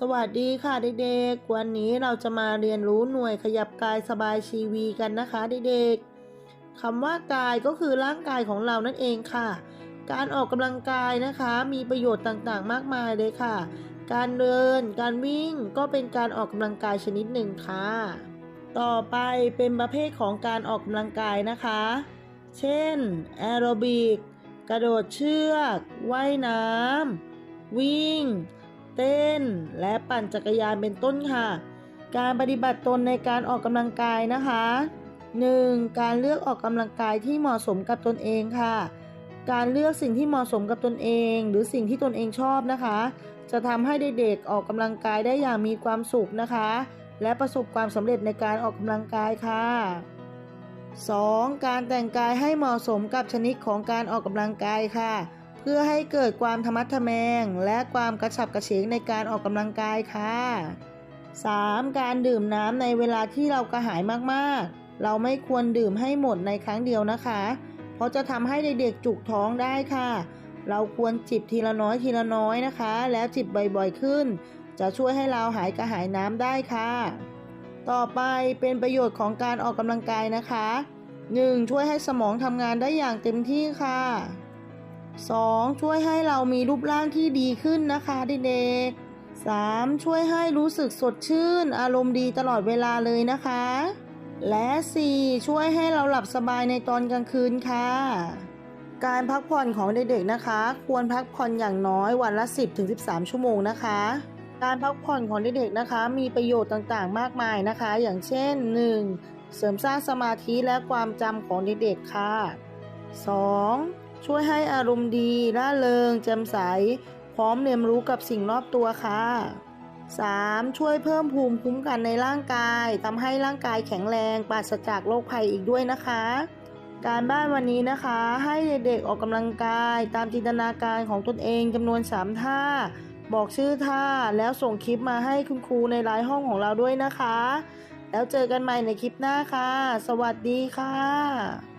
สวัสดีค่ะเด็กๆ วันนี้เราจะมาเรียนรู้หน่วยขยับกายสบายชีวีกันนะคะเด็กๆคำว่ากายก็คือร่างกายของเรานั่นเองค่ะ การออกกำลังกายนะคะมีประโยชน์ต่างๆ มากมายเลยค่ะ การเดิน การวิ่งก็เป็นการออกกำลังกายชนิดหนึ่งค่ะ ต่อไปเป็นประเภทของการออกกำลังกายนะคะ เช่นแอโรบิก กระโดดเชือก ว่ายน้ำวิ่ง เต้น และปั่นจักรยานเป็นต้นค่ะ การปฏิบัติตนในการออกกำลังกายนะคะ 1. การเลือกออกกำลังกายที่เหมาะสมกับตนเองค่ะ การเลือกสิ่งที่เหมาะสมกับตนเอง หรือสิ่งที่ตนเองชอบนะคะ จะทำให้เด็กๆออกกำลังกายได้อย่างมีความสุขนะคะ และประสบความสำเร็จในการออกกำลังกายค่ะ 2. การแต่งกายให้เหมาะสมกับชนิดของการออกกำลังกายค่ะ พื่อให้เกิดความธรรมัดทะแมง และความกระฉับกระเฉงในการออกกำลังกายค่ะ 3. การดื่มน้ำในเวลาที่เรากระหายมากๆ เราไม่ควรดื่มให้หมดในครั้งเดียวนะคะ เพราะจะทำให้เด็กๆจุกท้องได้ค่ะ เราควรจิบทีละน้อยทีละน้อยนะคะ แล้วจิบบ่อยๆขึ้น จะช่วยให้เราหายกระหายน้ำได้ค่ะ ต่อไปเป็นประโยชน์ของการออกกำลังกายนะคะ 1. ช่วยให้สมองทำงานได้อย่างเต็มที่ค่ะ 2. ช่วยให้เรามีรูปร่างที่ดีขึ้นนะคะเด็กๆ 3. ช่วยให้รู้สึกสดชื่น อารมณ์ดีตลอดเวลาเลยนะคะ และ 4. ช่วยให้เราหลับสบายในตอนกลางคืนค่ะ การพักผ่อนของเด็กๆนะคะ ควรพักผ่อนอย่างน้อยวันละ 10-13 ชั่วโมงนะคะ การพักผ่อนของเด็กๆนะคะ มีประโยชน์ต่างๆ มากมายนะคะ อย่างเช่น 1. เสริมสร้างสมาธิและความจำของเด็กๆค่ะ 2. ช่วยให้อารมณ์ดีร่าเริงแจ่มใส พร้อมเรียนรู้กับสิ่งรอบตัวค่ะ 3. ช่วยเพิ่มภูมิคุ้มกันในร่างกายทำให้ร่างกายแข็งแรงปราศจากโรคภัยอีกด้วยนะคะ การบ้านวันนี้นะคะ ให้เด็กๆออกกำลังกาย ตามจินตนาการของตนเองจำนวน 3 ท่า บอกชื่อท่าแล้วส่งคลิปมาให้คุณครูในไลน์ห้องของเราด้วยนะคะ แล้วเจอกันใหม่ในคลิปหน้าค่ะ สวัสดีค่ะ